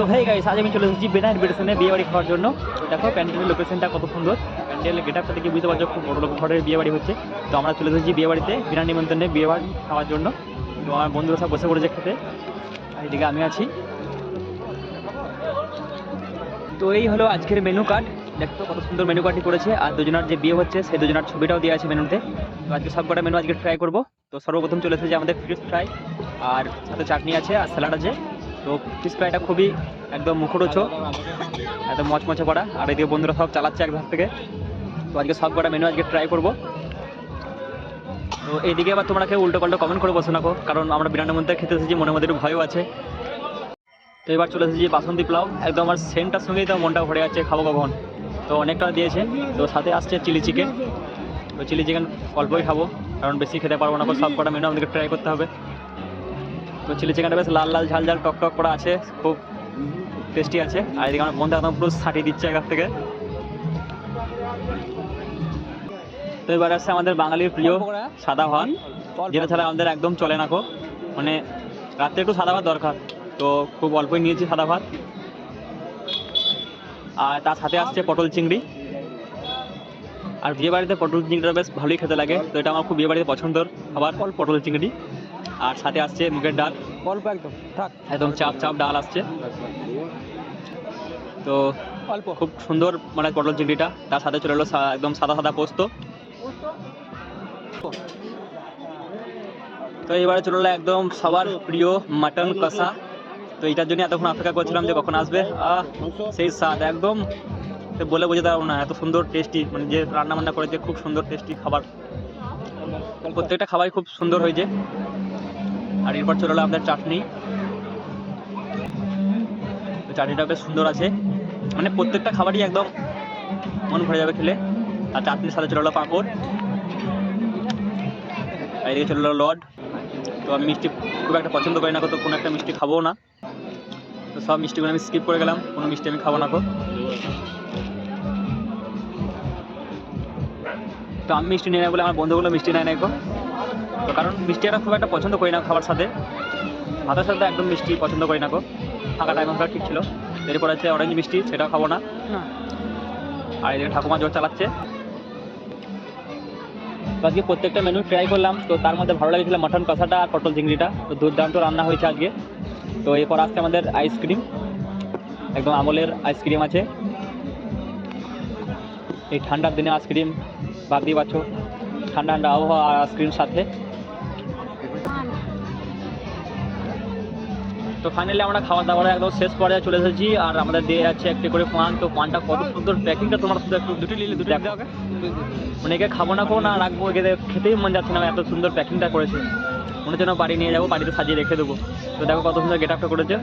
So hey guys আজ আমি চলে এসেছি বেনাইট বেডসনে বিয়ে বাড়ি খাওয়ার জন্য। দেখো, প্যান্ডেলের লোকেশনটা কত সুন্দর। প্যান্ডেলের গেট আপটা দেখে বুঝতে পারছ, খুব বড় লোক ঘরের বিয়ে বাড়ি হচ্ছে। তো আমরা চলে এসেছি বিয়ে বাড়িতে, বিনা নিমন্ত্রণে বিয়ে বাড়ি খাওয়ার জন্য। তো আমার বন্ধুরা সব বসে পড়েছে খেতে। আর এদিকে আমি আছি। তো এই হলো আজকের মেনু কার্ড দেখতো কত সুন্দর মেনু কার্ডটি করেছে আর দুজনের যে বিয়ে হচ্ছে, সেই দুজনের ছবিটাও দেওয়া আছে মেনুতে তো আজকে সব কটা মেনু আজকে ট্রাই করব। তো সর্বপ্রথম চলে এসেছে আমাদের ফিশ ফ্রাই আর সাথে চাটনি আছে, আর স্যালাড আছে। তো ফ্রাইটা খুবই একদম মুখরোচক, একদম মচমচে করা। আর এদিকে বন্ধুরা সব চালাচ্ছে এক ধার থেকে। তো আজকে সব কটা মেনু আজকে ট্রাই করব। তো এইদিকে আবার তোমরা কেউ উল্টো পাল্টো কমেন্ট করে বসে নাকো, কারণ আমরা বিরিয়ানির মধ্যে খেতে এসেছি, মনের মধ্যে একটু ভয়ও আছে। তো এবার চলে এসেছি বাসন্তী পোলাও। একদম আমার সেন্টটার সঙ্গেই তো মনটা ভরে যাচ্ছে, খাব কখন। তো অনেকটা দিয়েছে। তো সাথে আসছে চিলি চিকেন তো চিলি চিকেন অল্পই খাব, কারণ বেশি খেতে পারব না সব কটা মেনু আমাদেরকে ট্রাই করতে হবে। তো চিলি চিকেনটা বেশ লাল লাল ঝাল ঝাল টক টক করা আছে খুব টেস্টি আছে। আর এদিকে আমার বন্ধু একদম পুরো ছাটিয়ে দিচ্ছে একার থেকে। তো এবার আসছে আমাদের বাঙালির প্রিয় সাদা ভাত যেটা ছাড়া আমাদের একদম চলে না কো মানে রাত্রে একটু সাদা ভাত দরকার তো খুব অল্পই নিয়েছি সাদা ভাত। আর তার সাথে আসছে পটল চিংড়ি। আর বিয়ে বাড়িতে পটল চিংড়িটা বেশ ভালোই খেতে লাগে তো এটা আমার খুব বিয়ে বাড়িতে পছন্দের খাবার পটল চিংড়ি। আর সাথে আসছে মুগের ডাল। অল্প একদম থাক। একদম চাপ চাপ ডাল আসছে। তো অল্প। খুব সুন্দর মানে পটল চিংড়িটা। তার সাথে চলে এলো একদম সাদা সাদা পোস্ত। তো এবারে চলে এলো একদম সবার প্রিয় মাটন কষা। তো এটার জন্য এতক্ষণ অপেক্ষা করছিলাম যে কখন আসবে। আহ সেই স্বাদ একদম। বলে বোঝাতে পারব না এত সুন্দর টেস্টি মানে যে রান্না বান্না করেছে খুব সুন্দর টেস্টি খাবার। প্রত্যেকটা খাবারই খুব সুন্দর হয়েছে। আর এরপর চলে এলো আমাদের চাটনি। চাটনিটা বেশ সুন্দর আছে। মানে প্রত্যেকটা খাবারই একদম মন ভরে যাবে খেলে। আর চাটনির সাথে চলে এলো পাঁপড়। আর এদিকে চলে এলো লড। তো আমি মিষ্টি খুব একটা পছন্দ করি না, তো কোনো একটা মিষ্টি খাব না। তো সব মিষ্টিগুলো আমি স্কিপ করে গেলাম, কোনো মিষ্টি আমি খাব না গো তো আমি মিষ্টি নিয়ে নেই বলে আমার বন্ধুগুলো মিষ্টি নেয় না গো তো কারণ মিষ্টি একটা খুব একটা পছন্দ করি না খাবার সাথে। ভাতের সাথে একদম মিষ্টি পছন্দ করি না গো। ফাঁকা টাইম থাকা ঠিক ছিল। এরপর আছে অরেঞ্জ মিষ্টি সেটাও খাব না। না। আর এদিকে ঠাকুমা জোর চালাচ্ছে। তো আজকে প্রত্যেকটা মেনু ট্রাই করলাম। তো তার মধ্যে ভালো লেগেছিল মাটন কষাটা আর পটল চিংড়িটা। তো দুর্দান্ত রান্না হয়েছে আজকে। তো এরপর আসছে আমাদের আইসক্রিম একদম আমলের আইসক্রিম আছে। এই ঠান্ডার দিনে আইসক্রিম ভাবতেই পারছ। ঠান্ডা ঠান্ডা আবহাওয়া আর আইসক্রিম সাথে। তো ফাইনালি আমরা খাওয়া দাওয়া একদম শেষ পর্যায়ে চলে এসেছি আর আমাদের দিয়ে যাচ্ছে একটি করে পান তো পানটা কত সুন্দর প্যাকিংটা তোমার শুধু একটু দুটি নিলে, দুটি মানে একে খাব না খাব না রাখব, একে খেতেই মন যাচ্ছে না, এত সুন্দর প্যাকিংটা করেছে। মনে হচ্ছে বাড়ি নিয়ে যাব বাড়িতে সাজিয়ে রেখে দেবো। তো দেখো কত সুন্দর গেট আপটা করেছে।